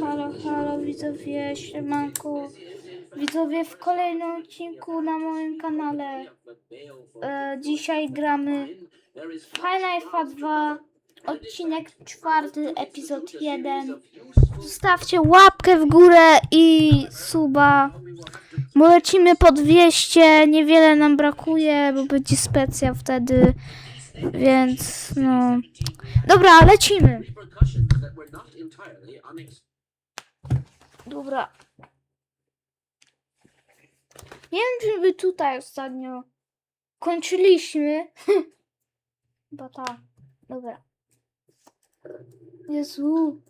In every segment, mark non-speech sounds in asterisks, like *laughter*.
Halo, halo widzowie, siemanku. Widzowie w kolejnym odcinku na moim kanale. E, dzisiaj gramy Final Fight 2, odcinek czwarty, epizod 1. Zostawcie łapkę w górę i suba. Bo lecimy po 200, niewiele nam brakuje, bo będzie specjal wtedy. Więc no. Dobra, lecimy. Dobra. Nie wiem, czy by tutaj ostatnio kończyliśmy. *laughs* Chyba tak. Dobra. Jezu.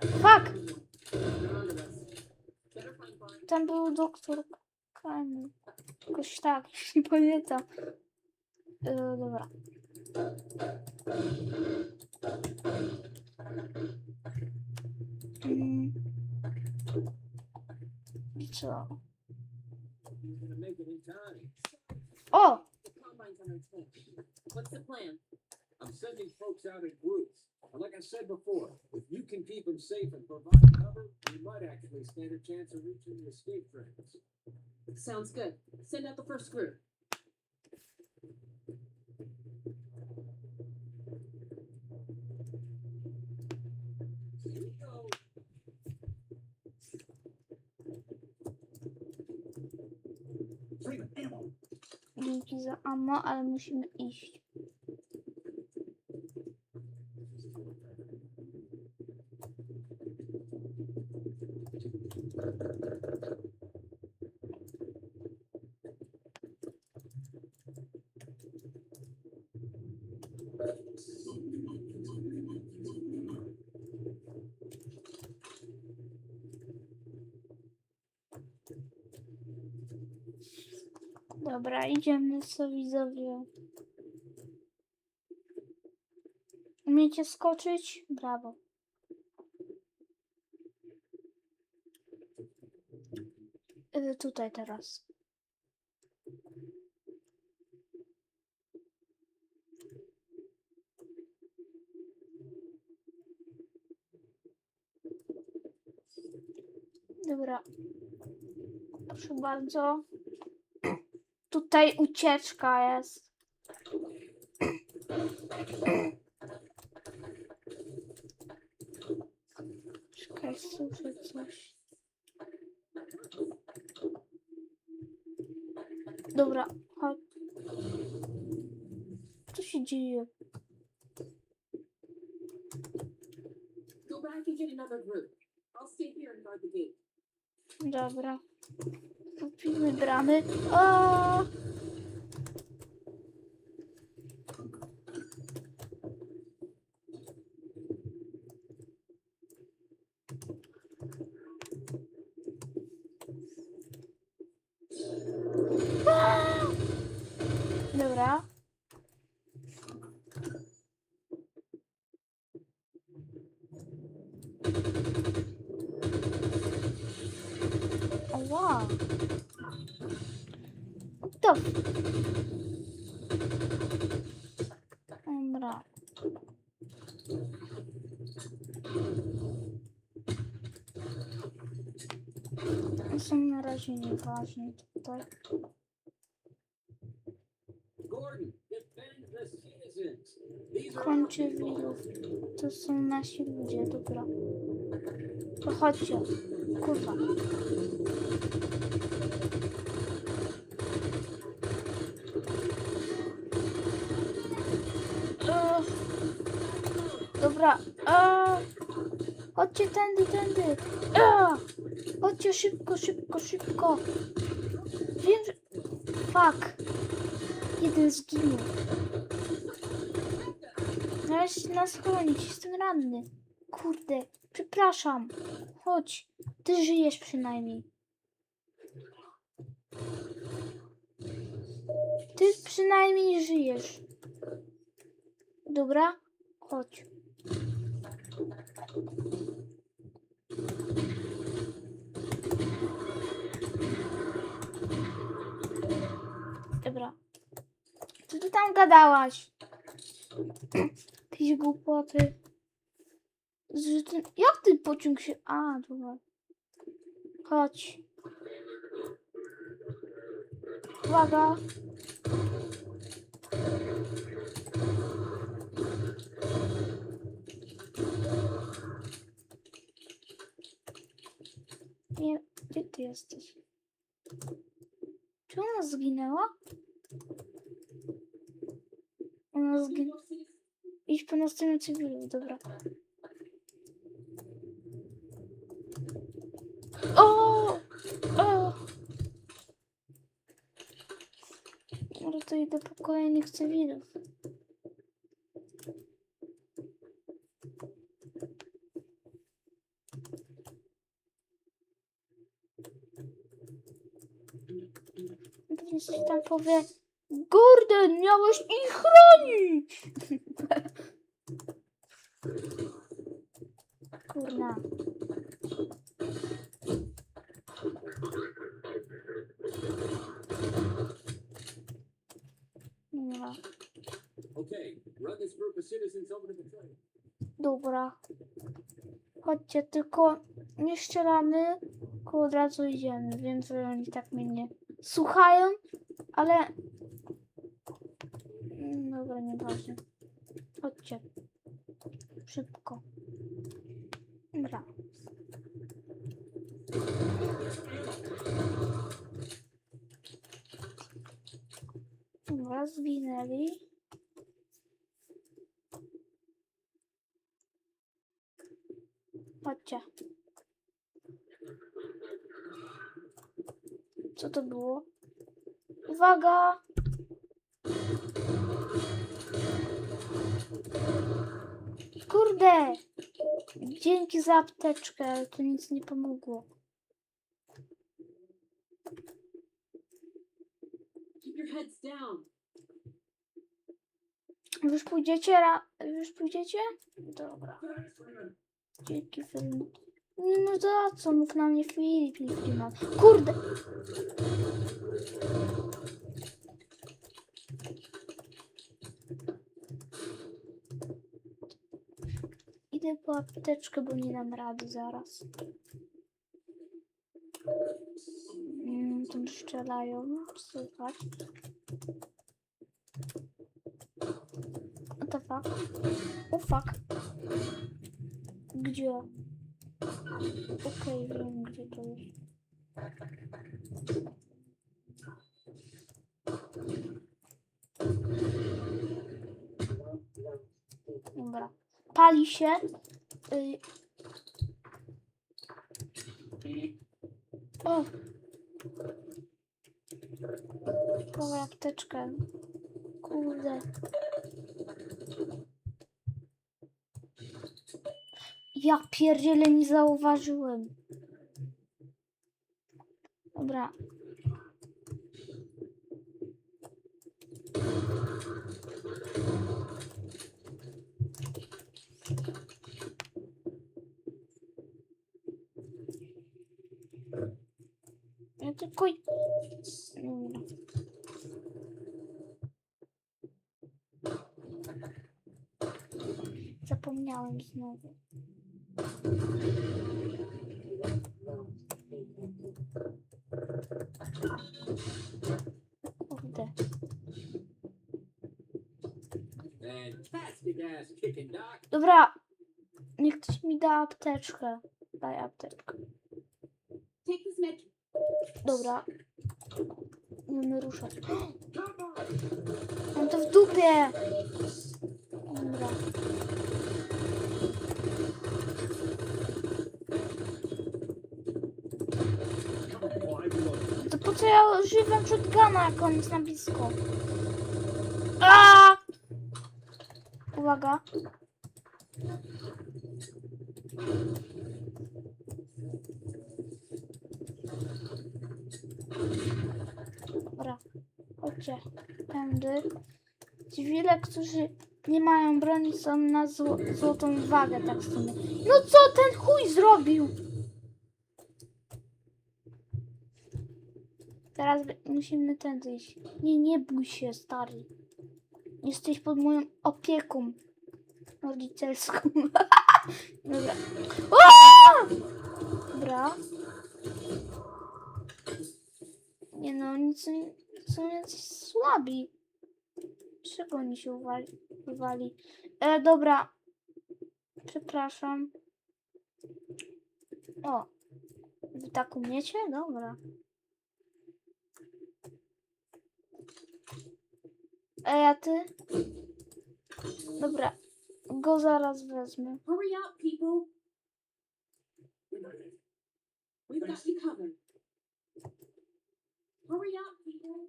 Fuck. Tam był doktor Kani. Jakoś tak, *laughs* nie pamiętam. E, dobra. I co? gonna make it in time. O! The combine's on its way. What's the plan? I'm sending folks out in groups. And like I said before, if you can keep them safe and provide cover, you might actually stand a chance of reaching the escape trains. Sounds good. Send out the first group. Here we go. Dzięki za ammo, ale Dobra, idziemy co widzowie. Umiecie skoczyć? Brawo. Y, Tutaj teraz. Dobra. Proszę bardzo. Tutaj ucieczka jest. Czekaj, słyszę coś. Dobra, chodź. Co się dzieje? Go back and get another group. I'll stay here and guard the gate. Dobra. Kupimy bramy. O! Dobra. Ała. To. Dobra. To Nieważne tutaj. Kończy. To są nasi ludzie, dobra. To chodźcie. Kurwa. Dobra. Chodźcie tędy, tędy. Chodźcie szybko, szybko, szybko. Wiem, że... Fuck. Jeden zginął. Należy się nas chronić, jestem ranny. Kurde, przepraszam. Chodź, ty żyjesz przynajmniej. Ty przynajmniej żyjesz. Dobra? Chodź. Dobra. Co ty tam gadałaś? Jakieś głupoty. Ten, jak ten pociąg się... A, dobra. Chodź. Uwaga. Nie, gdzie ty jesteś? Czy ona zginęła? Ona zginęła. Idź po następnym cywilu, dobra. O! O! Może to idę po kolejnych cywilów. Pewnie tam powie. Gordon, miałeś ich chronić! Kurna. Dobra. Chodźcie, tylko nie strzelamy, tylko od razu idziemy. Wiem, że oni tak mnie nie słuchają, ale... Dobra, nieważne. Chodźcie. Szybko. Dobra. Dobra, zwinęli. Chodźcie. Co to było? Uwaga! Kurde! Dzięki za apteczkę, ale to nic nie pomogło. Już pójdziecie? Ra... Już pójdziecie? Dobra. Dzięki film. Nie no za co? Mógł na mnie Filip nie. Kurde! Idę po apteczkę, bo nie dam rady zaraz. Mm, tam strzelają. Słychać. What the fuck? O fuck. Gdzie? Okej, wiem gdzie to jest. Dobra. Pali się. O! Dobra, apteczkę. Kurde. Ja pierdzielę nie zauważyłem. Dobra. Dobra. Zapomniałem znowu. Kurde. Dobra. Niech ktoś mi da apteczkę. Daj apteczkę. Take this. Dobra. Mamy ruszać. Mam to w dupie! Dobra. To po co ja używam shotguna, jak on jest na blisko? A! Uwaga. Dobra, chodźcie. Tędy. Cywile, którzy nie mają broni, są na zło złotą wagę, tak w. No co ten chuj zrobił? Teraz musimy tędy iść. Nie, nie bój się, stary. Jesteś pod moją opieką rodzicielską. *laughs* Dobra. Dobra. Nie no, oni są, jacyś słabi. Czego oni się uwali? uwali? E, dobra. Przepraszam. O. Wy tak umiecie? Dobra. Ej, a ty? Dobra. Go zaraz wezmę. Hurry up, people. We've got you covered. Hurry up, people.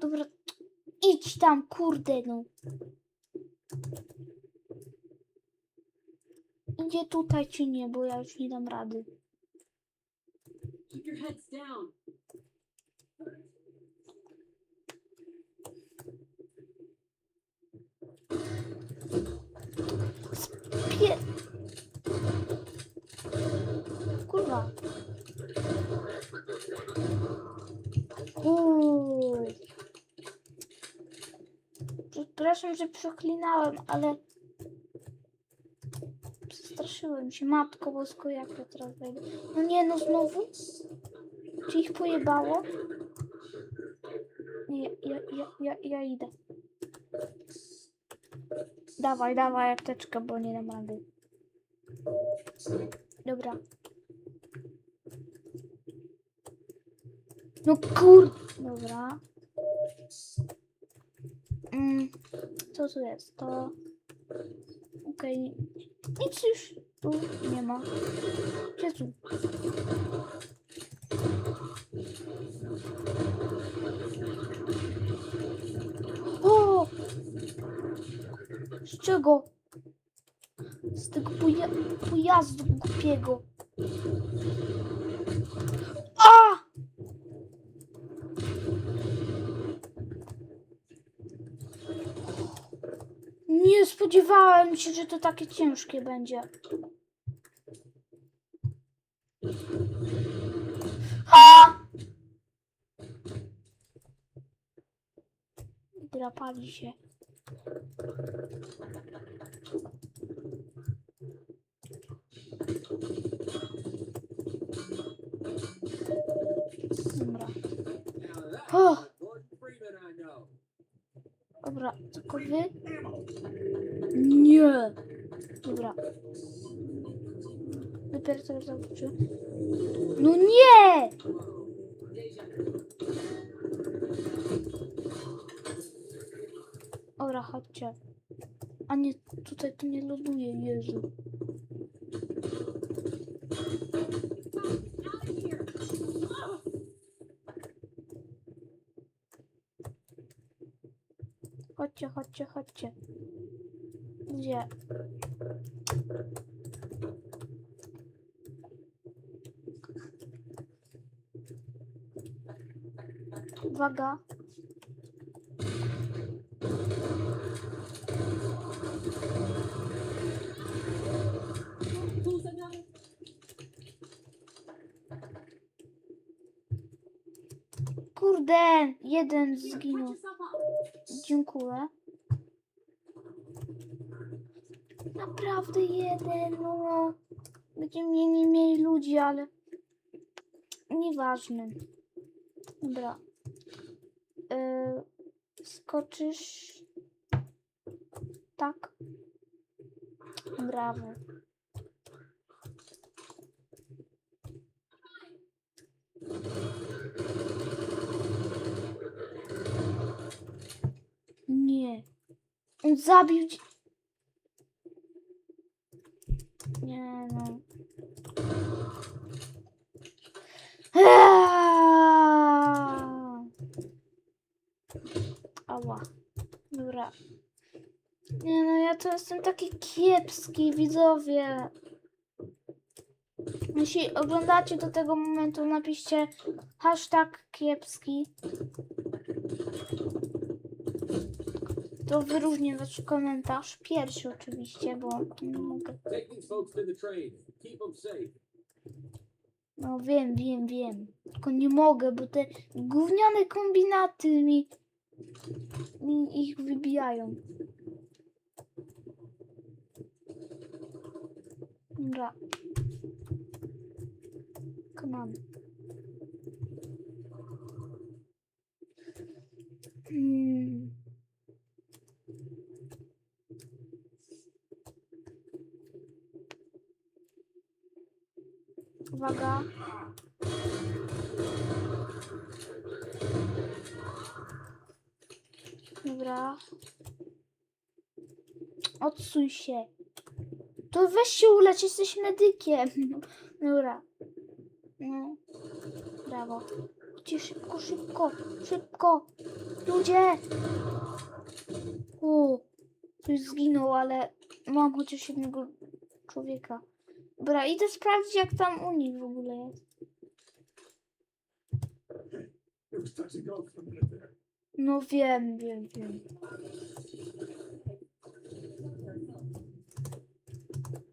Dobra. Idź tam, kurde no. Idzie tutaj czy nie, bo ja już nie dam rady. Keep your heads down. Pie... Kurwa. Uuu. Przepraszam, że przeklinałem, ale przestraszyłem się. Matko bosko, jak to teraz wejdę? No nie, no znowu? Czy ich pojebało? Nie, ja, ja, ja, ja idę. Dawaj, dawaj apteczkę, bo nie dam rady. Dobra. No kur... Dobra. Mm, co tu jest? To... Okej. Nic już tu nie ma. Jezu. O! Z czego? Z tego poja pojazdu głupiego. A! Nie spodziewałem się, że to takie ciężkie będzie. A! Drapali się. Dobra. Know. Dobra, tylko wy? Dobra. Dopiero teraz zobaczę. No nie! Dobra, chodźcie. A nie, tutaj to nie loduje, Jezu. Chodźcie, chodźcie, chodźcie. Gdzie? Uwaga. Kurde, jeden zginął. Dziękuję. Naprawdę jeden, no. Będziemy mieli mniej ludzi, ale nieważne. Dobra. Yy, skoczysz. Tak. Brawo. Nie. On zabił. No. Ała. Dobra. Nie no, ja to jestem taki kiepski, widzowie. Jeśli oglądacie do tego momentu, napiszcie hashtag kiepski. To wyróżnię wasz komentarz. Pierwszy oczywiście, bo nie mogę. No wiem, wiem, wiem. Tylko nie mogę, bo te gówniane kombinaty mi, mi ich wybijają. Dobra. Come on. Hmm. Uwaga. Dobra. Odsuń się. To weź się ulecz, jesteś medykiem. Dobra. No. Brawo. Chodźcie szybko, szybko, szybko. Ludzie. O, ktoś zginął, ale mam chociaż jednego człowieka. Dobra, idę sprawdzić jak tam u nich w ogóle jest. No wiem, wiem, wiem.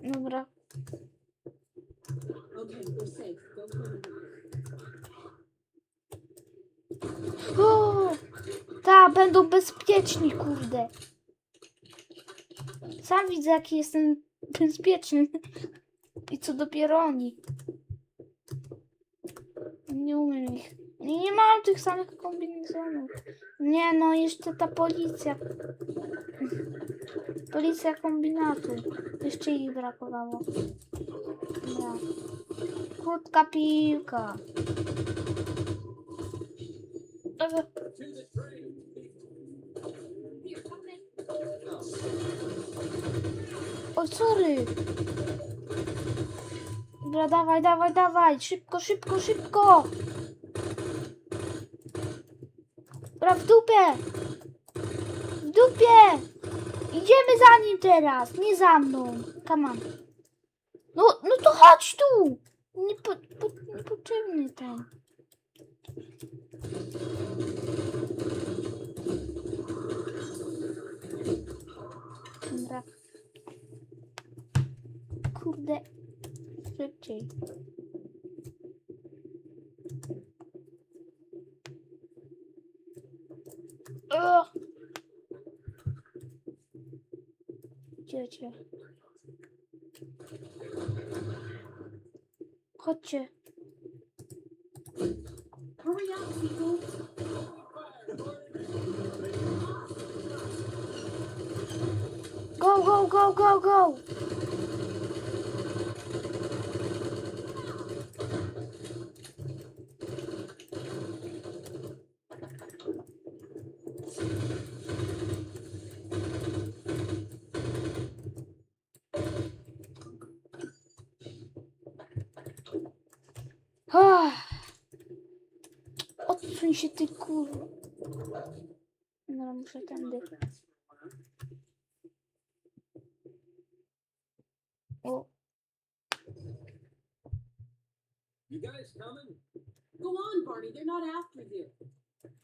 Dobra. O! Ta, będą bezpieczni, kurde. Sam widzę, jaki jestem bezpieczny. I co dopiero oni. Nie umiem ich. Nie, nie mam tych samych kombinezonów. Nie, no jeszcze ta policja. Policja kombinatu. Jeszcze ich brakowało. Krótka piłka. O, sorry. Dobra, dawaj, dawaj, dawaj. Szybko, szybko, szybko. Dobra, w dupie. W dupie. Idziemy za nim teraz, nie za mną. Come on. No, no to chodź tu. Nie po, po, niepotrzebny ten. Kurde. Szybciej. Ugh. Idziecie. Chodźcie. Hurry up, people. Go, go, go, go, go. Odsuń się ty kur... No muszę tędy. O, You guys coming? Go on, Barney. They're not after you.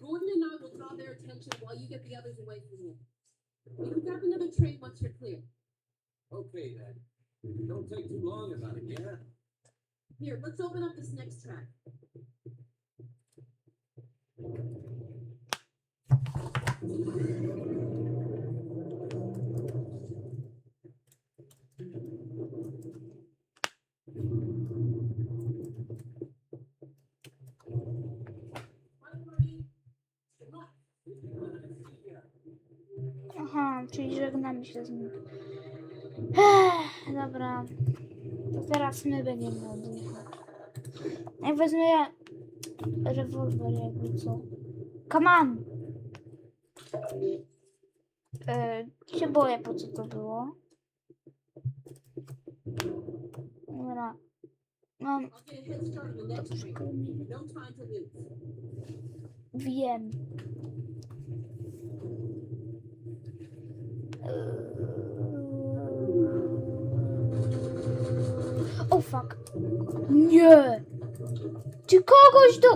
Gordon and I will draw their attention while you get the others away from you. You can grab another train once you're clear. Okay then. Don't take too long about it, yeah? Here, let's open up this next track. Żegnamy się z nim. Ech, dobra. To teraz my będziemy odjechać. Jak wezmę rewolwer jakby co. Come on! E, się boję po co to było. Dobra. Mam, I'll fuck. Nie. Czy kogoś do...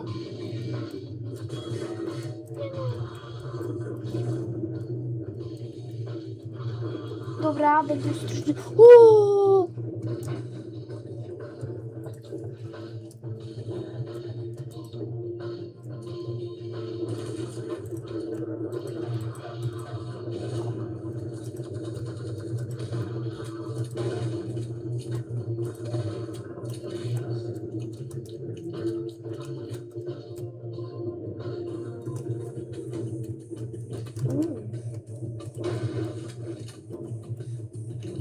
Dobra, będę ostrożny. Uuu!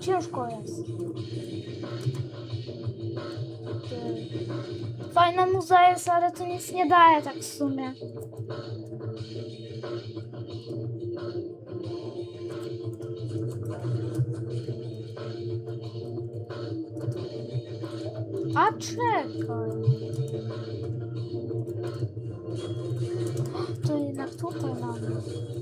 Ciężko jest. Fajna muza jest, ale to nic nie daje tak w sumie. A czekaj. To jednak tutaj mamy.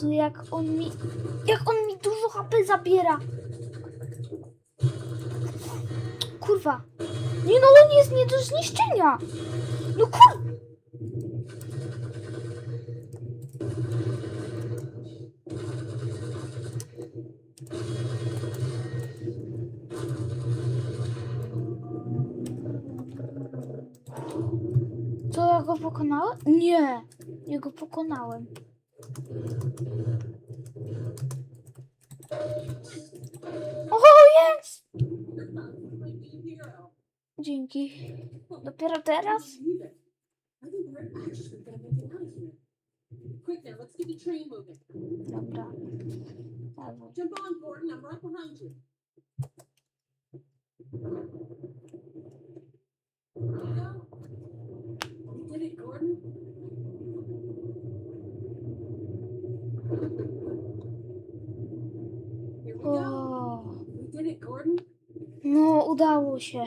Jezu, jak on mi... Jak on mi dużo HP zabiera. Kurwa. Nie no, on jest nie do zniszczenia. No kur... Co, ja go pokonałem? Nie. Ja go pokonałem. O, jest! Might be a hero. Dzięki. Dopiero teraz? Quick let's get the train moving. Dobra. Jump on, Gordon. I'm right behind you. Here we go. We did it, Gordon. Here we go. O, We did it, Gordon. no, udało się.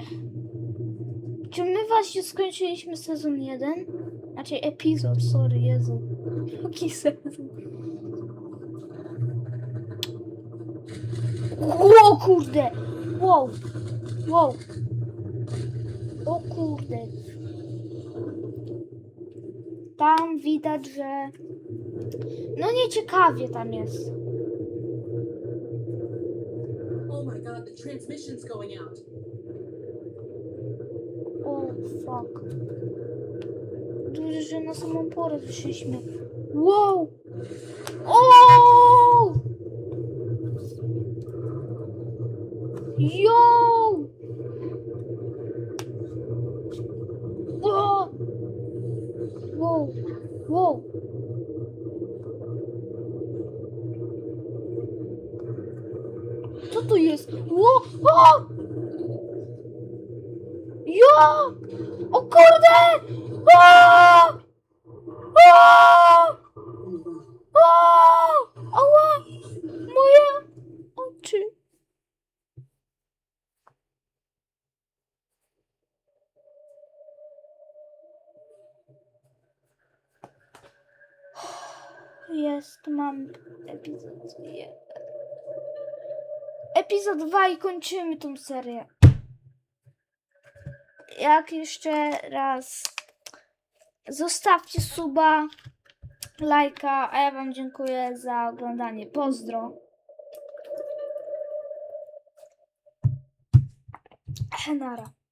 Czy my właśnie skończyliśmy sezon 1? Znaczy epizod, sorry, Jezu. *laughs* Jaki sezon? O kurde! Wow! Wow! O kurde! Tam widać, że... No nieciekawie tam jest. The transmission's going out. O, fuck. Dobrze, że na samą porę wyszliśmy. Wow! Jo! O kurde! O! O! O! Ała! Moje oczy. Jest, mam epizod. Epizod 2 i kończymy tą serię. Jak jeszcze raz zostawcie suba, lajka, a ja wam dziękuję za oglądanie. Pozdro. Nara.